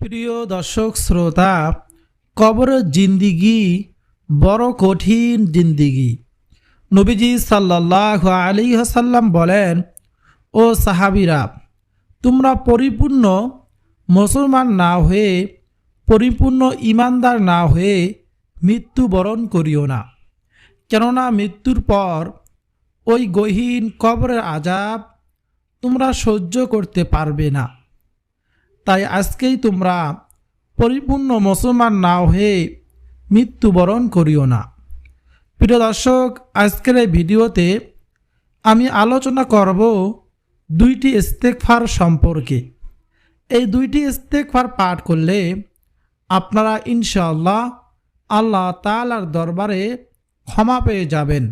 প্রিয় দর্শক, শ্রোতা কবরের জিন্দিগি, বড় কঠিন জিন্দিগি। নবীজি সাল্লাহ আলী হাসাল্লাম বলেন, ও সাহাবিরা, তোমরা পরিপূর্ণ মুসলমান না হয়ে, পরিপূর্ণ ইমানদার না হয়ে মৃত্যুবরণ করিও না। কেননা মৃত্যুর পর ওই গহীন কবরের আজাব তোমরা সহ্য করতে পারবে না। তাই আজকেই তোমরা পরিপূর্ণ মুসলমান না হয়ে মৃত্যুবরণ করিও না। প্রিয় দর্শক, আজকের এই ভিডিওতে আমি আলোচনা করব দুইটি ইস্তেকফার সম্পর্কে। এই দুইটি ইস্তেকফার পাঠ করলে আপনারা ইনশাআল্লাহ আল্লাহ তালার দরবারে ক্ষমা পেয়ে যাবেন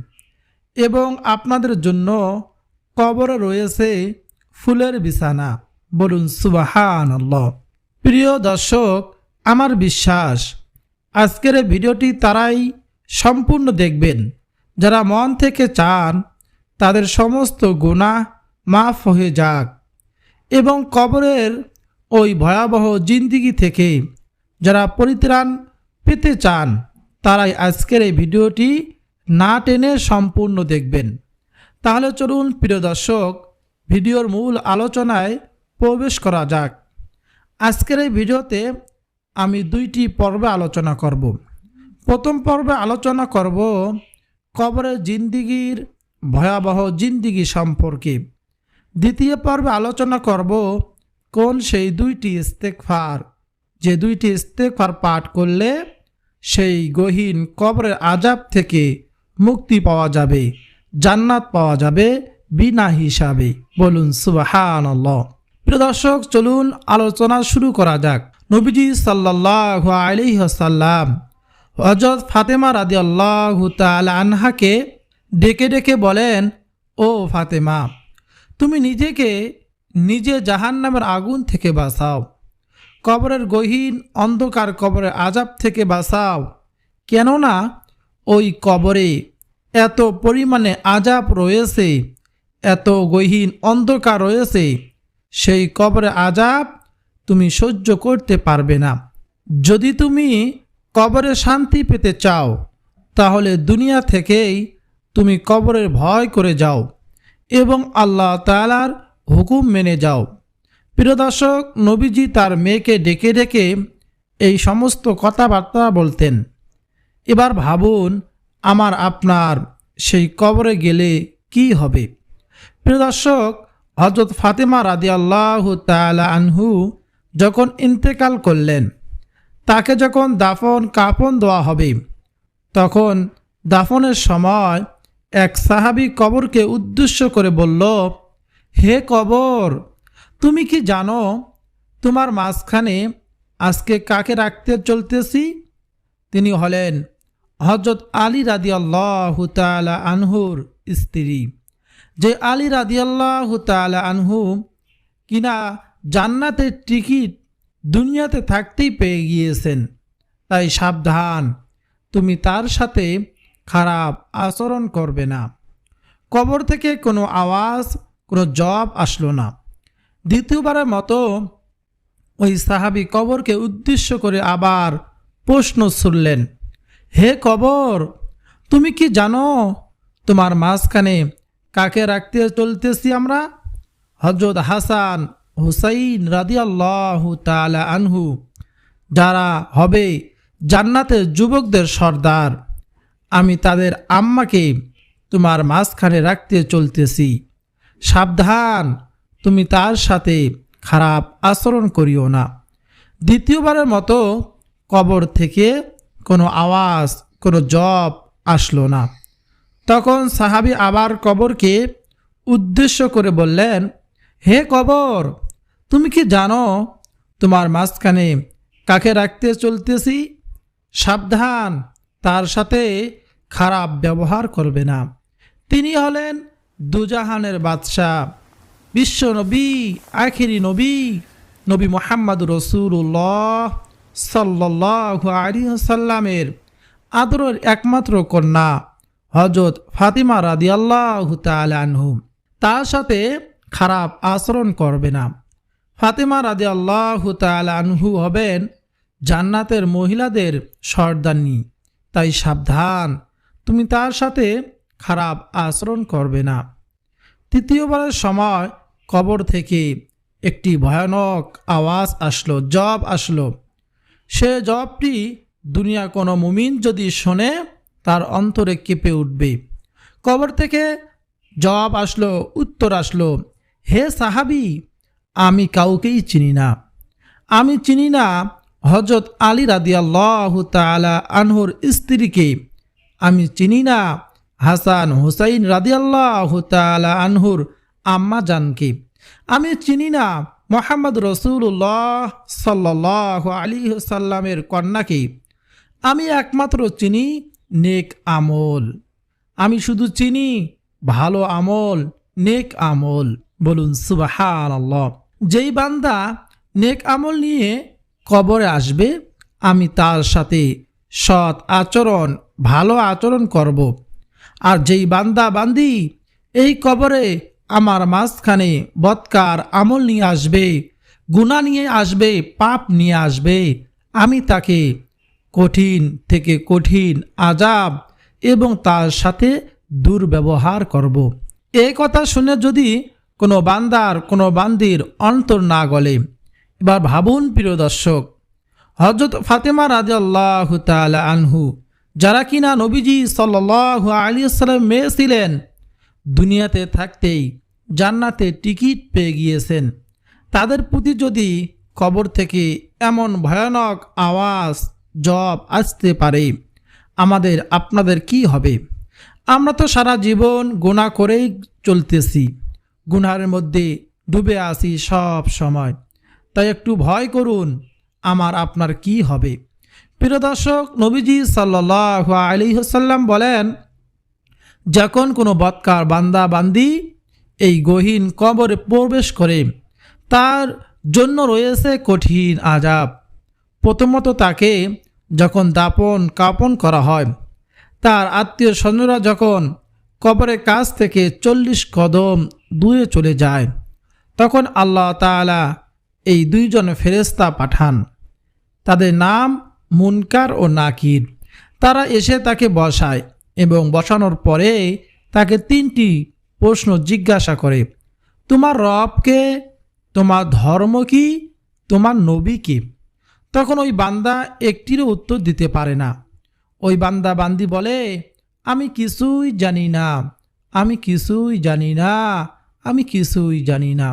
এবং আপনাদের জন্য কবরে রয়েছে ফুলের বিছানা। বলুন সুবাহান প্রিয় দর্শক, আমার বিশ্বাস, আজকের ভিডিওটি তারাই সম্পূর্ণ দেখবেন। যারা মন থেকে চান, তাদের সমস্ত গুণা মাফ হয়ে যাক এবং কবরের ওই ভয়াবহ জিন্দিগি থেকে যারা পরিত্রাণ পেতে চান, তারাই আজকের এই ভিডিওটি না টেনে সম্পূর্ণ দেখবেন। তাহলে চলুন, প্রিয় দর্শক, ভিডিওর মূল আলোচনায় প্রবেশ করা যাক। আজকের এই ভিডিওতে আমি দুইটি পর্বে আলোচনা করব। প্রথম পর্বে আলোচনা করব কবরের জিন্দিগির ভয়াবহ জিন্দিগি সম্পর্কে। দ্বিতীয় পর্বে আলোচনা করব কোন সেই দুইটি ইস্তেকফার যে দুইটি ইস্তেকফার পাঠ করলে সেই গহীন কবরের আজাব থেকে মুক্তি পাওয়া যাবে, জান্নাত পাওয়া যাবে বিনা হিসাবে। বলুন সুবাহান প্রিয় দর্শক, চলুন আলোচনা শুরু করা যাক। নবীজি সাল্লাহ আলিহাসাল্লাম হজরত ফাতেমা রাদি আল্লাহ আনহাকে ডেকে ডেকে বলেন, ও ফাতেমা, তুমি নিজেকে নিজে জাহান নামের আগুন থেকে বাঁচাও, কবরের গহীন অন্ধকার কবরের আজাব থেকে বাঁচাও। কেননা ওই কবরে এত পরিমাণে আজাব রয়েছে, এত গহীন অন্ধকার রয়েছে সেই কবরে আজাব তুমি সহ্য করতে পারবে না। যদি তুমি কবরে শান্তি পেতে চাও, তাহলে দুনিয়া থেকেই তুমি কবরের ভয় করে যাও এবং আল্লাহ তালার হুকুম মেনে যাও। প্রিয় দর্শক, নবীজি তার মেয়েকে ডেকে ডেকে এই সমস্ত কথাবার্তা বলতেন। এবার ভাবুন, আমার আপনার সেই কবরে গেলে কি হবে? প্রিয় দর্শক হজরত ফাতেমা রাদি আল্লাহ আনহু যখন ইন্তেকাল করলেন, তাকে যখন দাফন কাপন দেওয়া হবে, তখন দাফনের সময় এক সাহাবি কবরকে উদ্দেশ্য করে বলল, হে কবর, তুমি কি জানো তোমার মাঝখানে আজকে কাকে রাখতে চলতেছি? তিনি হলেন হজরত আলী রাদি আল্লাহ তালা আনহুর স্ত্রী। যে আলী রাদি আল্লাহ তালা আনহু কিনা জান্নাতের টিকিট দুনিয়াতে থাকতেই পেয়ে গিয়েছেন। তাই সাবধান, তুমি তার সাথে খারাপ আচরণ করবে না। কবর থেকে কোনো আওয়াজ, কোনো জব আসলো না। দ্বিতীয়বারের মতো ওই সাহাবি কবরকে উদ্দেশ্য করে আবার প্রশ্ন ছুড়লেন, হে কবর, তুমি কি জানো তোমার মাঝখানে কাকে রাখতে চলতেছি আমরা? হজরত হাসান হুসাইন রাদিয়াল্লাহু তালা আনহু, যারা হবে জান্নাতের যুবকদের সর্দার। আমি তাদের আম্মাকে তোমার মাঝখানে রাখতে চলতেছি। সাবধান, তুমি তার সাথে খারাপ আচরণ করিও না। দ্বিতীয়বারের মতো কবর থেকে কোনো আওয়াজ, কোনো জব আসলো না। তখন সাহাবি আবার কবরকে উদ্দেশ্য করে বললেন, হে কবর, তুমি কি জানো তোমার মাঝখানে কাকে রাখতে চলতেছি? সাবধান, তার সাথে খারাপ ব্যবহার করবে না। তিনি হলেন দুজাহানের বাদশাহ, বিশ্ব নবী, আখিরি নবী নবী মোহাম্মদ রসুল্লাহ সাল্লাহ আলী সাল্লামের আদরের একমাত্র কন্যা। হজরত ফাতিমা রাদিয়াল্লাহ তালানহু তার সাথে খারাপ আচরণ করবে না। ফাতিমা রাদে আল্লাহ আনহু হবেন জান্নাতের মহিলাদের সর্দানি তাই সাবধান, তুমি তার সাথে খারাপ আচরণ করবে না। তৃতীয়বারের সময় কবর থেকে একটি ভয়ানক আওয়াজ আসলো জব আসলো। সে জবটি দুনিয়া কোনো মুমিন যদি শোনে তার অন্তরে কেঁপে উঠবে। কবর থেকে জবাব আসলো, উত্তর আসলো, হে সাহাবি, আমি কাউকেই চিনি না। আমি চিনি না হজরত আলী রাদিয়াল্লাহু তাআলা আনহর স্ত্রীকে। আমি চিনি না হাসান হুসাইন রাদিয়াল্লাহু তাআলা আনহুর আম্মা জানকে আমি চিনি না মোহাম্মদ রসুল্লাহ সাল্লাহ আলী সাল্লামের কন্যাকে। আমি একমাত্র চিনি নেক আমল। আমি শুধু চিনি, ভালো আমল, নেক আমল। বলুন সুবাহান আল্লাহ যেই বান্দা নেক আমল নিয়ে কবরে আসবে, আমি তার সাথে সৎ আচরণ, ভালো আচরণ করব। আর যেই বান্দা, বান্দি, এই কবরে আমার মাঝখানে বৎকার আমল নিয়ে আসবে গুণা নিয়ে আসবে, পাপ নিয়ে আসবে, আমি তাকে কঠিন থেকে কঠিন আজাব এবং তার সাথে দুর্ব্যবহার করব। এই কথা শুনে যদি কোনো বান্দার, কোনো বান্দির অন্তর না গলে, এবার ভাবুন প্রিয় দর্শক হজরত ফাতেমা রাজাল্লাহ তালা আনহু, যারা কিনা নবীজি সাল্লাহ আলী সাল্লাম মেয়ে ছিলেন, দুনিয়াতে থাকতেই জান্নাতে টিকিট পেয়ে গিয়েছেন তাদের প্রতি যদি কবর থেকে এমন ভয়ানক আওয়াজ জব আসতে পারে। আমাদের, আপনাদের কি হবে? আমরা তো সারা জীবন গুণা করেই চলতেছি। গুনার মধ্যে ডুবে আসি সব সময়। তাই একটু ভয় করুন, আমার আপনার কি হবে? প্রিয় দর্শক, নবীজি সাল্লাহ আলিহাসাল্লাম বলেন, যখন কোনো বৎকার বান্দা বান্দি এই গহীন কবরে প্রবেশ করে, তার জন্য রয়েছে কঠিন আজাব প্রথমত তাকে যখন দাপন করা হয়, তার আত্মীয় স্বজনরা যখন কবরের কাছ থেকে চল্লিশ কদম দূরে চলে যায়, তখন আল্লাহ তাআলা এই দুইজন ফেরেস্তা পাঠান। তাদের নাম মুনকার ও নাকির। তারা এসে তাকে বসায় এবং বসানোর পরে তাকে তিনটি প্রশ্ন জিজ্ঞাসা করে, তোমার রবকে, তোমার ধর্ম কি, তোমার নবী কি? তখন ওই বান্দা একটিরও উত্তর দিতে পারে না। ওই বান্দা বান্দি বলে, আমি কিছুই জানি না, আমি কিছুই জানি না, আমি কিছুই জানি না।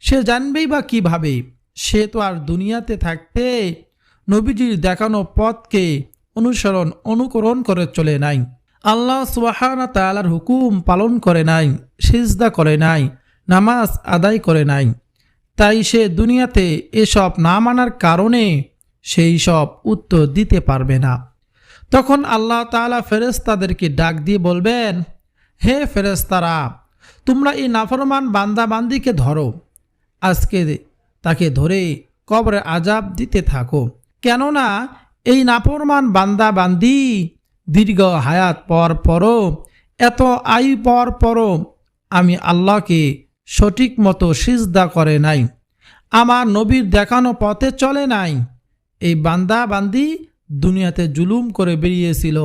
সে জানবেই বা কীভাবে? সে তো আর দুনিয়াতে থাকতে নবীজির দেখানো পথকে অনুসরণ, অনুকরণ করে চলে নাই। আল্লাহ সুবাহানা তালার হুকুম পালন করে নাই, সিজদা করে নাই, নামাজ আদায় করে নাই। তাই সে দুনিয়াতে এসব না মানার কারণে সেই সব উত্তর দিতে পারবে না। তখন আল্লাহ তালা ফেরেস্তাদেরকে ডাক দিয়ে বলবেন, হে ফেরেস্তারা তোমরা এই নাফরমান বান্দাবান্দিকে ধরো। আজকে তাকে ধরে কবরে আজাব দিতে থাকো। কেননা এই নাফরমান বান্দাবান্দি দীর্ঘ হায়াত পর পরও, এত আয়ু পর পরও আমি আল্লাহকে সঠিক মতো সিজদা করে নাই। আমার নবীর দেখানো পথে চলে নাই। এই বান্দা বান্দি দুনিয়াতে জুলুম করে বেরিয়েছিল।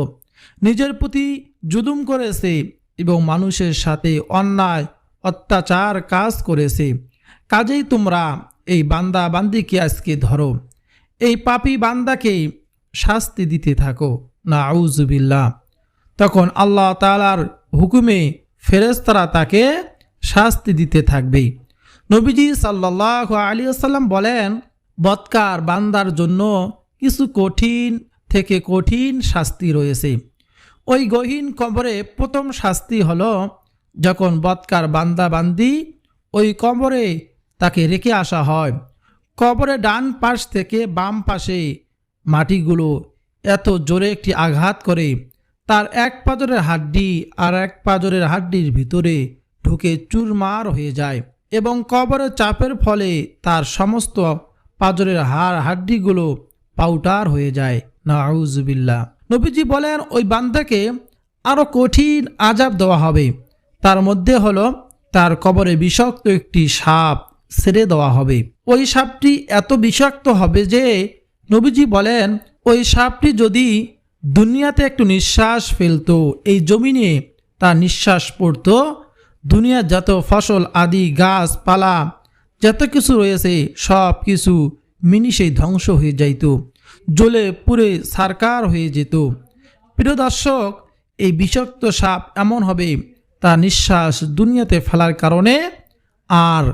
নিজের প্রতি জুলুম করেছে এবং মানুষের সাথে অন্যায়, অত্যাচার কাজ করেছে। কাজেই তোমরা এই বান্দা বান্দিকে আজকে ধরো। এই পাপি বান্দাকে শাস্তি দিতে থাকো। না আউজুবিল্লা তখন আল্লাহ তালার হুকুমে ফেরেস্তারা তাকে শাস্তি দিতে থাকবে। নবীজি সাল্লাহ আলী আসাল্লাম বলেন বৎকার বান্দার জন্য কিছু কঠিন থেকে কঠিন শাস্তি রয়েছে। ওই গহীন কবরে প্রথম শাস্তি হলো যখন বৎকার বান্দা বান্দি ওই কবরে তাকে রেখে আসা হয়। কবরে ডান পাশ থেকে বাম পাশে মাটিগুলো এত জোরে একটি আঘাত করে, তার এক পাজরের হাড্ডি আর এক পাজরের হাড্ডির ভিতরে ঢুকে চুরমার হয়ে যায় এবং কবরের চাপের ফলে তার সমস্ত পাজরের হাড়, হাড্ডিগুলো পাউটার হয়ে যায়। না আউজুবিল্লা নবীজি বলেন, ওই বান্দাকে আরও কঠিন আজাব দেওয়া হবে। তার মধ্যে হলো, তার কবরে বিষাক্ত একটি সাপ ছেড়ে দেওয়া হবে। ওই সাপটি এত বিষাক্ত হবে যে নবীজি বলেন, ওই সাপটি যদি দুনিয়াতে একটু নিঃশ্বাস ফেলতো, এই জমিনে তার নিঃশ্বাস পড়তো, দুনিয়ার যত ফসল, আদি গাছপালা যত কিছু রয়েছে, সব কিছু মিনিশেই ধ্বংস হয়ে যাইত, জ্বলে পুরে সারকার হয়ে যেত। প্রিয় দর্শক, এই বিষাক্ত সাপ এমন হবে, তা নিঃশ্বাস দুনিয়াতে ফেলার কারণে আর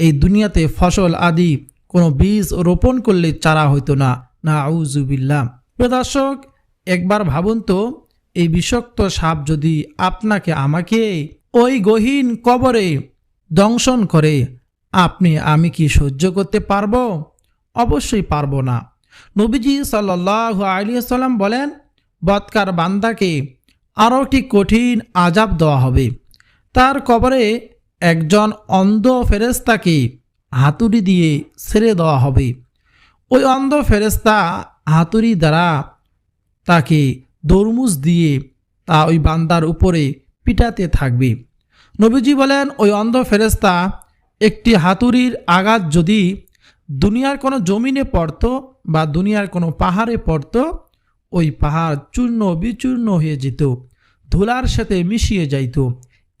এই দুনিয়াতে ফসল আদি কোনো বীজ রোপণ করলে চারা হইতো না। না আউজুবিল্লা প্রিয় দর্শক, একবার ভাবুন তো, এই বিষাক্ত সাপ যদি আপনাকে, আমাকে ওই গহীন কবরে দংশন করে আপনি, আমি কি সহ্য করতে পারব? অবশ্যই পারব না। নবীজি সাল্লাহ আলিয়াল্লাম বলেন, বৎকার বান্দাকে আরও একটি কঠিন আজাব দেওয়া হবে। তার কবরে একজন অন্ধ ফেরেস্তাকে হাতুড়ি দিয়ে ছেড়ে দেওয়া হবে। ওই অন্ধ ফেরেস্তা হাতুড়ি দ্বারা তাকে দরমুজ দিয়ে তা ওই বান্দার উপরে পিটাতে থাকবে। নবীজি বলেন, ওই অন্ধ ফেরেস্তা একটি হাতুড়ির আঘাত যদি দুনিয়ার কোনো জমিনে পড়তো বা দুনিয়ার কোনো পাহাড়ে পড়তো, ওই পাহাড় চূর্ণ বিচূর্ণ হয়ে যেত, ধুলার সাথে মিশিয়ে যাইত।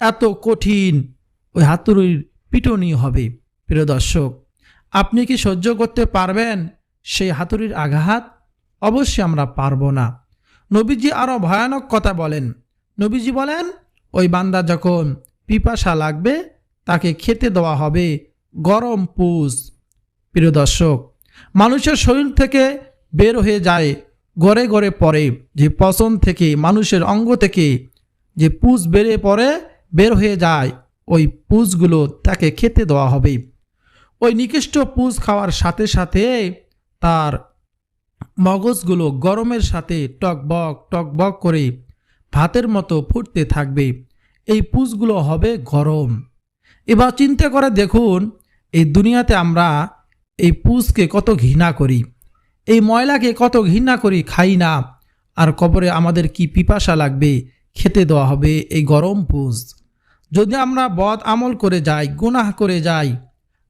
এত কঠিন ওই হাতুড়ির পিটনি হবে। প্রিয় দর্শক, আপনি কি সহ্য করতে পারবেন সেই হাতুড়ির আঘাত? অবশ্যই আমরা পারব না। নবীজি আরও ভয়ানক কথা বলেন। নবীজি বলেন, ওই বান্দা যখন পিপাসা লাগবে তাকে খেতে দেওয়া হবে গরম পুষ প্রিয় দর্শক, মানুষের শরীর থেকে বের হয়ে যায়, গড়ে গড়ে পড়ে। যে পচন থেকে, মানুষের অঙ্গ থেকে যে পুষ বেড়ে পড়ে, বের হয়ে যায়, ওই পুষগুলো তাকে খেতে দেওয়া হবে। ওই নিকৃষ্ট পুষ খাওয়ার সাথে সাথে তার মগজগুলো গরমের সাথে টকবক টকবক করে ভাতের মতো ফুটতে থাকবে। এই পুষগুলো হবে গরম। এবার চিন্তা করে দেখুন, এই দুনিয়াতে আমরা এই পুষকে কত ঘৃণা করি, এই ময়লাকে কত ঘৃণা করি, খাই না। আর কবরে আমাদের কি পিপাসা লাগবে, খেতে দেওয়া হবে এই গরম পুষ। যদি আমরা বদ আমল করে যাই, গুনাহ করে যাই,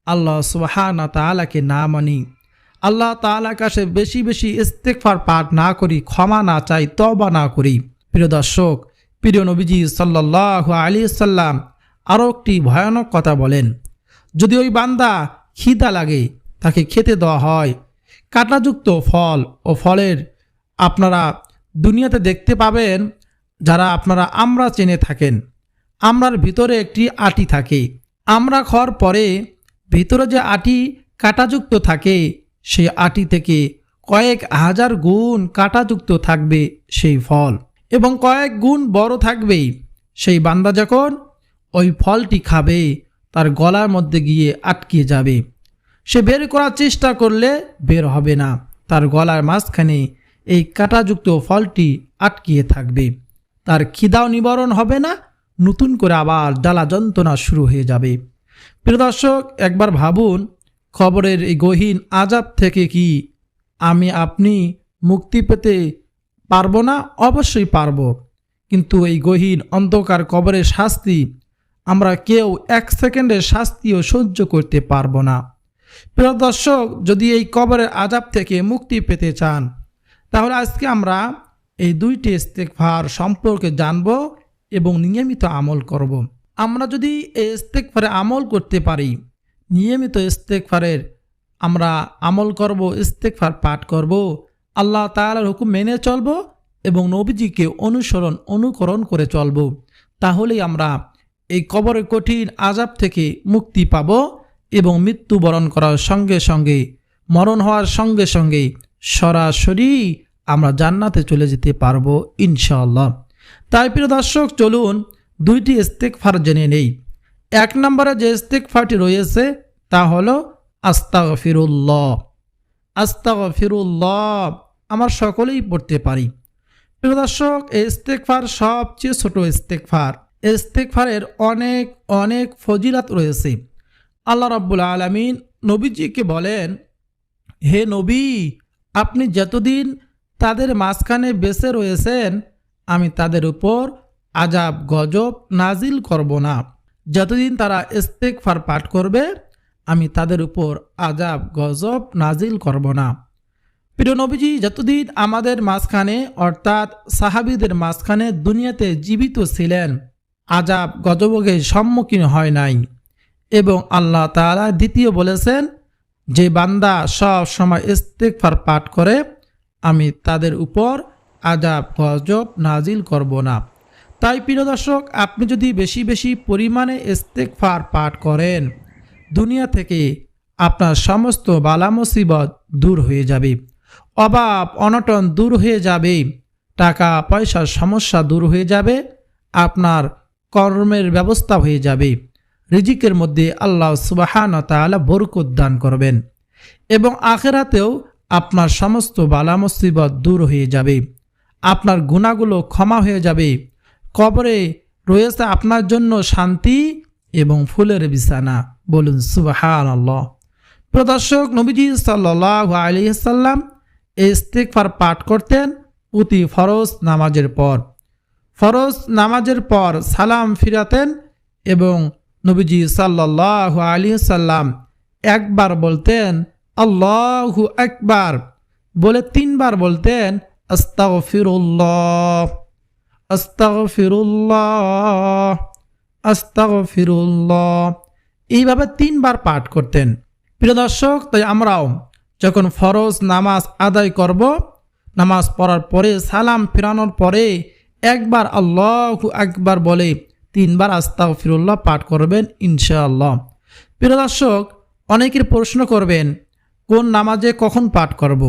আল্লাহ সুবাহানা তালাকে না মানি, আল্লাহ তালার কাছে বেশি বেশি ইস্তেকফার পাঠ না করি, ক্ষমা না চাই তবা না করি। প্রিয় দর্শক, প্রিয় নবীজি সাল্লাহ আলী সাল্লাম আরও একটি ভয়ানক কথা বলেন, যদি ওই বান্দা খিদা লাগে, তাকে খেতে দেওয়া হয়। কাটাযুক্ত ফল ও ফলের আপনারা দুনিয়াতে দেখতে পাবেন, যারা আপনারা আমরা চেনে থাকেন। আমরার ভিতরে একটি আটি থাকে। আমরা খাওয়ার পরে ভিতরে যে আটি কাটাযুক্ত থাকে, সেই আটি থেকে কয়েক হাজার গুণ কাটাযুক্ত থাকবে সেই ফল এবং কয়েক গুণ বড় থাকবেই। সেই বান্দা যখন ওই ফলটি খাবে, তার গলার মধ্যে গিয়ে আটকে যাবে। সে বের করার চেষ্টা করলে বের হবে না। তার গলার মাঝখানে এই কাঁটাযুক্ত ফলটি আটকিয়ে থাকবে। তার খিদাও নিবারণ হবে না, নতুন করে আবার জ্বালা যন্ত্রণা শুরু হয়ে যাবে। প্রিয় দর্শক, একবার ভাবুন, খবরের এই গহীন আজাব থেকে কি আমি, আপনি মুক্তি পেতে পারব না? অবশ্যই পারব। কিন্তু এই গহীন অন্ধকার কবরের শাস্তি আমরা কেউ এক সেকেন্ডের শাস্তিও সহ্য করতে পারব না প্রিয় দর্শক, যদি এই কবরের আজাব থেকে মুক্তি পেতে চান, তাহলে আজকে আমরা এই দুইটি ইস্তেকভার সম্পর্কে জানব এবং নিয়মিত আমল করব। আমরা যদি এই ইস্তেকভারে আমল করতে পারি, নিয়মিত ইস্তেকফারের আমরা আমল করব ইস্তেকফার পাঠ করব, আল্লাহ তালার হুকুম মেনে চলব এবং নবীজিকে অনুসরণ, অনুকরণ করে চলব, তাহলেই আমরা এই কবরের কঠিন আজাব থেকে মুক্তি পাব এবং মৃত্যুবরণ করার সঙ্গে সঙ্গে, মরণ হওয়ার সঙ্গে সঙ্গে সরাসরি আমরা জান্নাতে চলে যেতে পারব ইনশাআল্লাহ। তাই প্রিয় দর্শক, চলুন দুইটি ইস্তেকফার জেনে নেই। এক নম্বরে যে ইস্তেকফারটি রয়েছে তা হলো আস্তাগ ফিরুল্লাহ আস্তাগ ফিরুল্লাহ আমার সকলেই পড়তে পারি। প্রিয় দর্শক, এই ইস্তেকফার সবচেয়ে ছোট ইস্তেকফার ইস্তেকফারের অনেক অনেক ফজিলাত রয়েছে। আল্লাহ রাব্বুল আলমিন নবীজিকে বলেন, হে নবী, আপনি যতদিন তাদের মাঝখানে বেঁচে রয়েছেন, আমি তাদের উপর আজাব গজব নাজিল করব না। যতদিন তারা ইস্তেকফার পাঠ করবে, আমি তাদের উপর আজাব গজব নাজিল করব না। প্রিয় নবীজি, যতদিন আমাদের মাঝখানে, অর্থাৎ সাহাবিদের মাঝখানে দুনিয়াতে জীবিত ছিলেন আজাব গজবকে সম্মুখীন হয় নাই। এবং আল্লাহ তাআলা দ্বিতীয় বলেছেন, যে বান্দা সব সময় ইস্তেকফার পাঠ করে, আমি তাদের উপর আজাব গজব নাজিল করব না। তাই প্রিয় দর্শক, আপনি যদি বেশি বেশি পরিমাণে ইস্তেকফার পাঠ করেন, দুনিয়া থেকে আপনার সমস্ত বালা মুসিবত দূর হয়ে যাবে, অভাব অনটন দূর হয়ে যাবে টাকা পয়সার সমস্যা দূর হয়ে যাবে, আপনার কর্মের ব্যবস্থা হয়ে যাবে। রিজিকের মধ্যে আল্লাহ সুবাহান তাআলা বরকত দান করবেন এবং আখেরাতেও আপনার সমস্ত বালা মুসিবত দূর হয়ে যাবে। আপনার গুণাগুলো ক্ষমা হয়ে যাবে। কবরে রয়েছে আপনার জন্য শান্তি এবং ফুলের বিছানা। বলুন সুবাহান আল্লাহ প্রদর্শক নবীজি সাল্লাহ আলিয়াল্লাম ইস্তেকফার পাঠ করতেন প্রতি ফরজ নামাজের পর। ফরজ নামাজের পর সালাম ফিরাতেন এবং নবীজি সাল্লাহ আলী সাল্লাম একবার বলতেন, আল্লাহু একবার বলে তিনবার বলতেন, আস্তাগফিরুল্লাহ আস্তাগফিরুল্লাহ আস্তাগফিরুল্লাহ। এইভাবে তিনবার পাঠ করতেন। প্রিয় দর্শক, তাই আমরাও যখন ফরজ নামাজ আদায় করব, নামাজ পড়ার পরে, সালাম ফেরানোর পরে একবার আল্লাহ একবার বলে, তিনবার আস্তাগ ফিরুল্লাহ পাঠ করবেন ইনশাআল্লাহ প্রিয় দর্শক অনেকের প্রশ্ন করবেন, কোন নামাজে কখন পাঠ করব।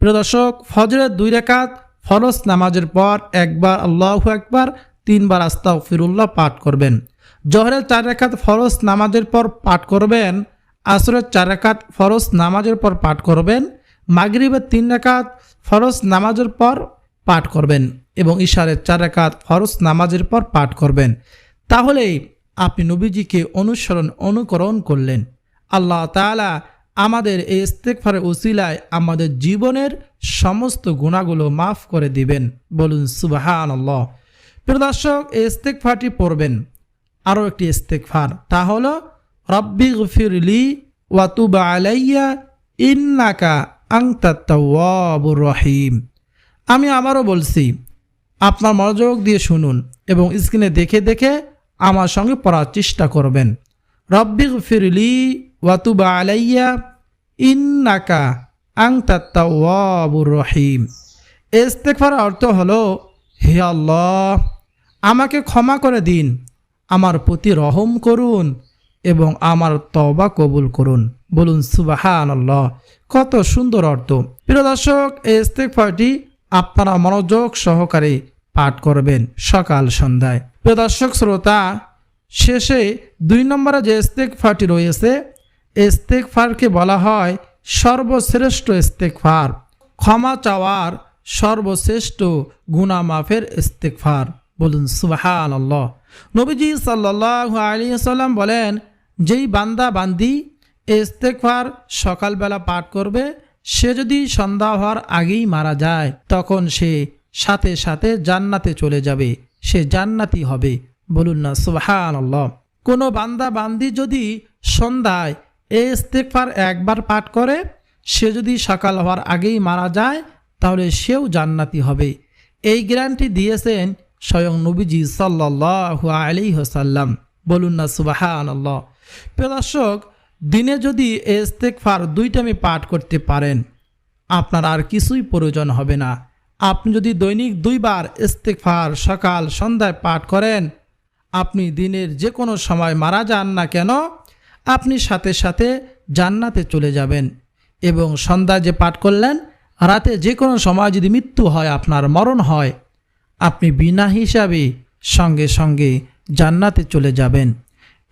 প্রিয় দর্শক, ফজরের দুই রেখাত ফরজ নামাজের পর একবার আল্লাহ একবার তিনবার আস্তাগ ফিরুল্লাহ পাঠ করবেন জহরের চার রেখাত ফরজ নামাজের পর পাঠ করবেন, আসরের চার রেখাত ফরজ নামাজের পর পাঠ করবেন, মাগরিবের তিন রেখাত ফরজ নামাজের পর পাঠ করবেন এবং ইশারের চার ফরজ নামাজের পর পাঠ করবেন। তাহলেই আপনি নবীজিকে অনুসরণ, অনুকরণ করলেন। আল্লাহ তাআলা আমাদের এই ইস্তেকফারের উসিলায় আমাদের জীবনের সমস্ত গুণাগুলো মাফ করে দিবেন। বলুন সুবাহান আল্লাহ প্রিয় দর্শক, এই ইস্তেকফারটি পড়বেন। আরও একটি ইস্তেকফার তা হল, রব্বি গফিরলি ওয়াতুবা আলাইয়া ইন্নাকা আংতাত্তাওয়াবুর রহিম। আমি আবারও বলছি, আপনার মনোযোগ দিয়ে শুনুন এবং স্ক্রিনে দেখে দেখে আমার সঙ্গে পড়ার চেষ্টা করবেন। রব্বিক ফিরলি ওয়াতুবা আলাইয়া, ইন্নাকা আংতাত্তাওয়াবুর রহিম। ইস্তেকফার অর্থ হলো, হে আল্লাহ, আমাকে ক্ষমা করে দিন, আমার প্রতি রহম করুন এবং আমার তবা কবুল করুন। বলুন সুবাহান আল্লাহ কত সুন্দর অর্থ। প্রিয় দর্শক, এই ইস্তেকফারটি আপনারা মনোযোগ সহকারে পাঠ করবেন সকাল সন্ধ্যায়। প্রিয় দর্শক, শ্রোতা, শেষে দুই নম্বরে যে ইস্তেকফারটি রয়েছে ইস্তেকফারকে বলা হয় সর্বশ্রেষ্ঠ ইস্তেকফার ক্ষমা চাওয়ার সর্বশ্রেষ্ঠ গুনা মাফের ইস্তেকফার বলুন সুবাহান আল্লাহ নবীজি সাল্লাহ আলী সাল্লাম বলেন, যেই বান্দা বান্দি ইস্তেকফার সকালবেলা পাঠ করবে সে যদি সন্ধ্যা হওয়ার আগেই মারা যায়, তখন সে সাথে সাথে জান্নাতে চলে যাবে। সে জান্নাতি হবে। বলুন না সুবাহান কোনো বান্দা বান্দি যদি সন্ধ্যায় এই ইস্তেকফার একবার পাঠ করে, সে যদি সকাল হওয়ার আগেই মারা যায়, তাহলে সেও জান্নাতি হবে। এই গ্যারান্টি দিয়েছেন স্বয়ং নবীজি সাল্লাহ আলি হোসাল্লাম বলুন না সুবাহান আল্লাহ দর্শক দিনে যদি ইস্তেকফার দুইটা আমি পাঠ করতে পারেন, আপনার আর কিছুই প্রয়োজন হবে না। আপনি যদি দৈনিক দুইবার ইস্তেকফার সকাল, সন্ধ্যায় পাঠ করেন, আপনি দিনের যে কোনো সময় মারা যান না কেন, আপনি সাথে সাথে জান্নাতে চলে যাবেন এবং সন্ধ্যায় যে পাঠ করলেন, রাতে যে কোনো সময় যদি মৃত্যু হয়, আপনার মরণ হয়, আপনি বিনা হিসাবে সঙ্গে সঙ্গে জান্নাতে চলে যাবেন।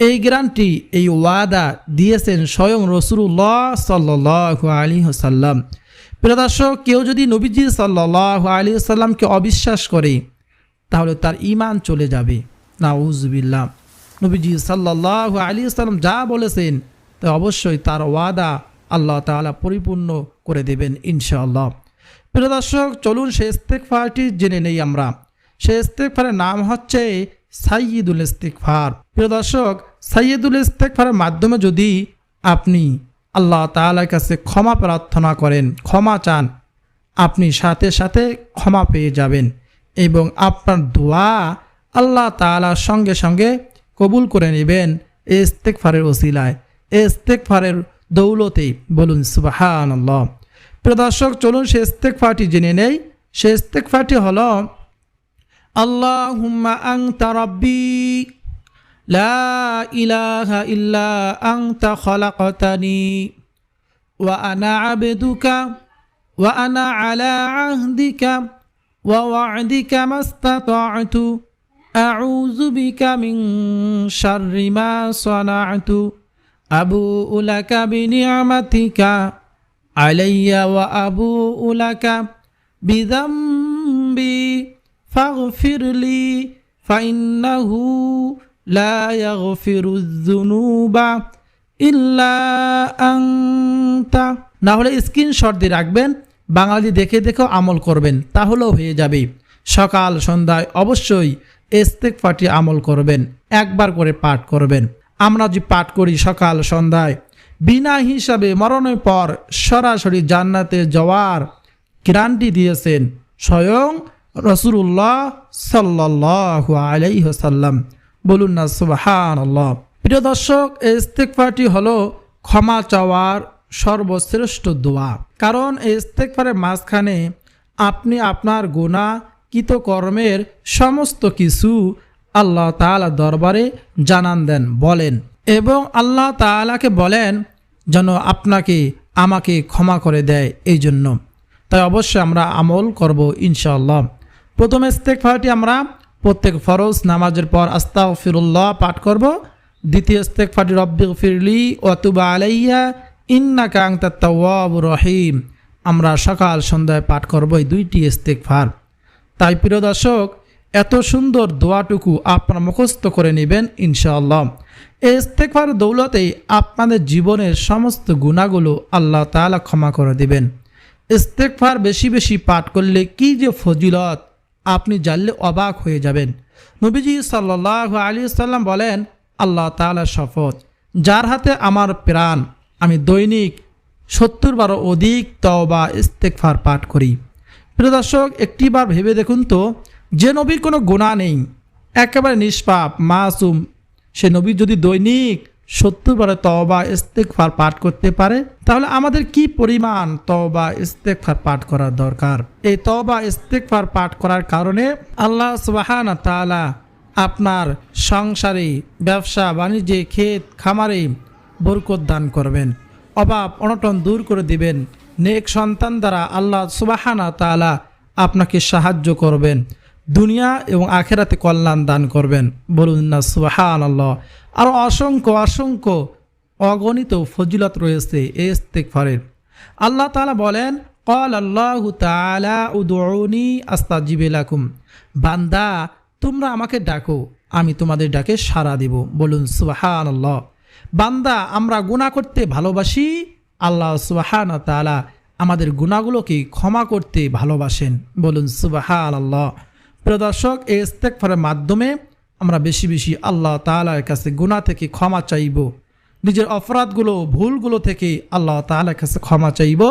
এই গ্রান্টি এই ওয়াদা দিয়েছেন স্বয়ং রসুল্লাহ সাল্লাহ আলী সাল্লাম প্রিয়দর্শক কেউ যদি নবীজি সাল্লাহ আলী সাল্লামকে অবিশ্বাস করে, তাহলে তার ইমান চলে যাবে। না নাউজবিল্লা নবীজি সাল্লাহ আলী সাল্লাম যা বলেছেন, তা অবশ্যই তার ওয়াদা আল্লাহ তালা পরিপূর্ণ করে দেবেন ইনশাআল্লাহ। প্রিয় দর্শক, চলুন সে ইস্তেকফারটি জেনে নেই আমরা। সে ইস্তেকফারের নাম হচ্ছে সাইয়দুল ইস্তেকফার প্রিয় দর্শক সাইয়দুল ইস্তেকফারের মাধ্যমে যদি আপনি আল্লাহ তাআলার কাছে ক্ষমা প্রার্থনা করেন, ক্ষমা চান, আপনি সাথে সাথে ক্ষমা পেয়ে যাবেন এবং আপনার দোয়া আল্লাহ তাআলার সঙ্গে সঙ্গে কবুল করে নেবেন ইস্তেকফারের ওসিলায় ইস্তেকফারের দৌলতে। বলুন সুবাহান প্রিয় দর্শক, চলুন সে ইস্তেকফারটি জেনে নেই। সে ইস্তেকফারটি হল আল্লাহুম্মা আংতা রব্বি, লা ইলাহা ইল্লা আংতা খলাকতানি, ওয়া আনা আবেদুকা, ওয়া আনা আলা আহদিকা, ওয়া ওয়াদিকা মাস্তাতাতু, আউযু বিকা মিন শাররি মা সানাতু আবু উলাকা বিনিয়ামাতিকা আলাইয়া ওয়া আবু উলাকা বিযামবি। ফাগফিরলি ফাইন্নাহু লা ইয়াগফিরুজ যুনুবা ইল্লা আংতা না হলে স্ক্রিনশট দিয়ে রাখবেন, বাঙালি দেখে দেখেও আমল করবেন, তাহলেও হয়ে যাবে। সকাল, সন্ধ্যায় অবশ্যই এস্তেক ফাটি আমল করবেন, একবার করে পাঠ করবেন। আমরা যে পাঠ করি সকাল, সন্ধ্যায়, বিনা হিসাবে মরণের পর সরাসরি জান্নাতে যাওয়ার গ্রান্টি দিয়েছেন, স্বয়ং রসুল্লাহ সাল্লাহ আলাইহসাল্লাম বলুন না সুবাহান আল্লাহ প্রিয় দর্শক, এই হলো ক্ষমা চাওয়ার সর্বশ্রেষ্ঠ দোয়া। কারণ এই ইস্তেকফারের মাঝখানে আপনি আপনার গুণা কৃতকর্মের সমস্ত কিছু আল্লাহ তাআলা দরবারে জানান দেন, বলেন। এবং আল্লাহ তাআলাকে বলেন যেন আপনাকে, আমাকে ক্ষমা করে দেয় এই জন্য তাই অবশ্যই আমরা আমল করব, ইনশাআল্লাহ। প্রথম ইস্তেকফারটি আমরা প্রত্যেক ফরজ নামাজের পর আস্তা ফিরুল্লাহ পাঠ করব। দ্বিতীয় ইস্তেকফারটি রব্বি ফিরলি অতুবা আলাইয়া ইন্না কাংতা তাওয়াব রহিম। আমরা সকাল সন্ধ্যায় পাঠ করব এই দুইটি ইস্তেকফার তাই প্রিয় দর্শক, এত সুন্দর দোয়াটুকু আপনারা মুখস্থ করে নেবেন ইনশাআল্লাহ। এই ইস্তেকফার দৌলতেই আপনাদের জীবনের সমস্ত গুণাগুলো আল্লাহ তাআলা ক্ষমা করে দিবেন। ইস্তেকফার বেশি বেশি পাঠ করলে কি যে ফজিলত আপনি জানলে অবাক হয়ে যাবেন। নবীজি সাল্লাহ আলী সাল্লাম বলেন, আল্লাহ তাআলা শপথ। যার হাতে আমার প্রাণ, আমি দৈনিক সত্তর বারো অধিক তওবা ইস্তেকফার পাঠ করি। প্রিয় দর্শক, একটিবার ভেবে দেখুন তো, যে নবীর কোনো গুণা নেই, একেবারে নিষ্পাপ, মাসুম। সে নবী যদি দৈনিক সত্তর তওবা ইস্তেকফার পাঠ করতে পারে, তাহলে আমাদের কি পরিমাণ তওবা ইস্তেকফার পাঠ করার দরকার? এই তওবা ইস্তেকফার পাঠ করার কারণে আল্লাহ সুবাহানা তাআলা আপনার সংসারে, ব্যবসা, বাণিজ্যে, ক্ষেত, খামারে বরকত দান করবেন, অভাব, অনটন দূর করে দিবেন, নেক সন্তান দ্বারা আল্লাহ সুবাহানা তাআলা আপনাকে সাহায্য করবেন, দুনিয়া এবং আখেরাতে কল্যাণ দান করবেন। বলুন না সুবাহান আল্লাহ আর অসংখ্য অসংখ্য অগণিত ফজিলত রয়েছে এই ইস্তেকফারের আল্লাহ তালা বলেন কল আল্লাহ তাআলা, উদউনি আস্তাজিবেলাকুম বান্দা, তোমরা আমাকে ডাকো, আমি তোমাদের ডাকে সাড়া দিব। বলুন সুবাহান আল্লাহ বান্দা, আমরা গুনাহ করতে ভালোবাসি, আল্লাহ সুবাহান তাআলা আমাদের গুণাগুলোকে ক্ষমা করতে ভালোবাসেন। বলুন সুবাহান আল্লাহ প্রিয় দর্শক এই ইস্তেকফারের মাধ্যমে আমরা বেশি বেশি আল্লাহ তাআলার কাছে গুণা থেকে ক্ষমা চাইব। নিজের অপরাধগুলো, ভুলগুলো থেকে আল্লাহ তাআলার কাছে ক্ষমা চাইব।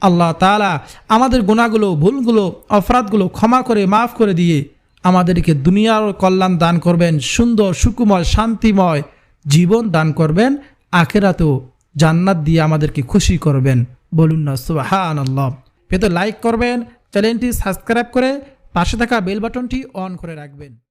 আল্লাহ তাআলা আমাদের গুণাগুলো ভুলগুলো, অপরাধগুলো ক্ষমা করে, মাফ করে দিয়ে আমাদেরকে দুনিয়ার কল্যাণ দান করবেন, সুন্দর, সুকুময়, শান্তিময় জীবন দান করবেন, আখেরাতেও জান্নাত দিয়ে আমাদেরকে খুশি করবেন। বলুন না সুবাহান আল্লাহ পেতে লাইক করবেন, চ্যানেলটি সাবস্ক্রাইব করে পাশে থাকা বেল বাটনটি অন করে রাখবেন।